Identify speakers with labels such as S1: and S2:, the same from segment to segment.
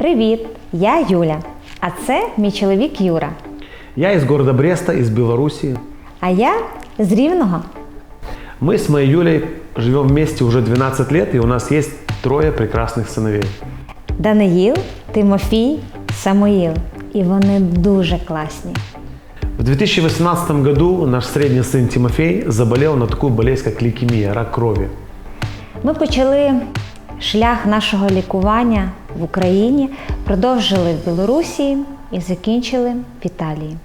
S1: Привіт! Я Юля. А це мій чоловік Юра.
S2: Я из города Бреста, из Белоруссии.
S1: А я з Рівного.
S2: Мы с моей Юлей живем вместе уже 12 лет, и у нас есть трое прекрасных сыновей.
S1: Даниїл, Тимофій, Самуїл. І вони дуже класні.
S2: В 2018 году наш средний сын Тимофей заболел на такую болезнь, как лейкемия, рак крови.
S1: Ми почали шлях нашого лікування в Україні, продовжили в Білорусі і закінчили в Італії.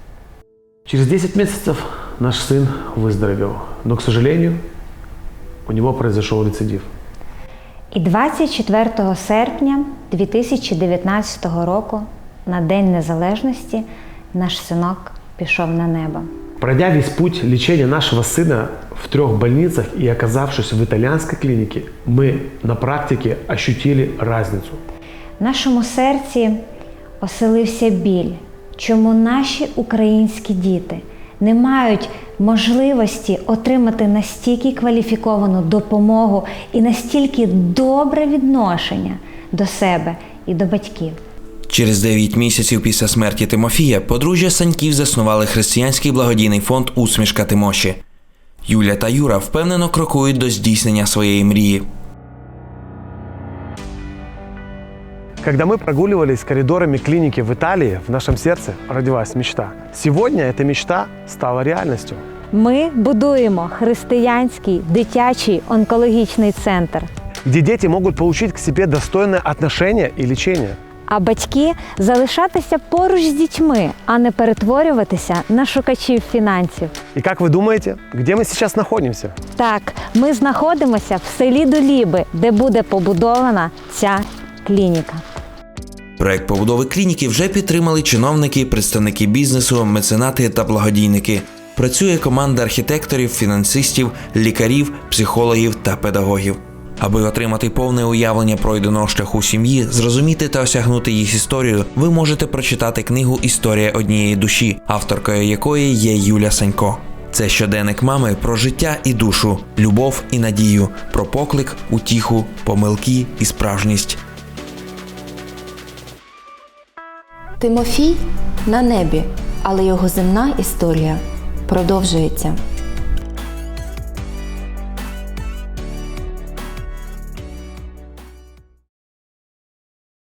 S2: Через 10 месяцев наш сын выздоровел, но, к сожалению, у него произошел рецидив.
S1: І 24 серпня 2019 року, на День Незалежності, наш синок пішов на небо.
S2: Пройдя весь путь лечения нашего сына в трех больницах и оказавшись в итальянской клинике, мы на практике ощутили разницу.
S1: В нашому серці оселився біль, чому наші українські діти не мають можливості отримати настільки кваліфіковану допомогу і настільки добре відношення до себе і до батьків.
S3: Через 9 місяців після смерті Тимофія подружжя Саньків заснували християнський благодійний фонд Усмішка Тимоші. Юля та Юра впевнено крокують до здійснення своєї мрії.
S2: Когда мы прогуливались коридорами клиники в Италии, в нашем сердце родилась мечта. Сегодня эта мечта стала реальностью.
S1: Ми будуємо християнський дитячий онкологічний центр.
S2: где дети могут получить к себе достойное отношение и лечение.
S1: А батьки залишатися поруч з дітьми, а не перетворюватися на шукачів фінансів.
S2: И как вы думаете, где мы сейчас находимся?
S1: Так, ми знаходимося в селі Доліби, де буде побудована ця клініка.
S3: Проект побудови клініки вже підтримали чиновники, представники бізнесу, меценати та благодійники. Працює команда архітекторів, фінансистів, лікарів, психологів та педагогів. Аби отримати повне уявлення пройденого шляху сім'ї, зрозуміти та осягнути їх історію, ви можете прочитати книгу Історія однієї душі, авторкою якої є Юля Санько. Це щоденник мами про життя і душу, любов і надію, про поклик, утіху, помилки і справжність.
S4: Тимофій на небі, але його земна історія продовжується.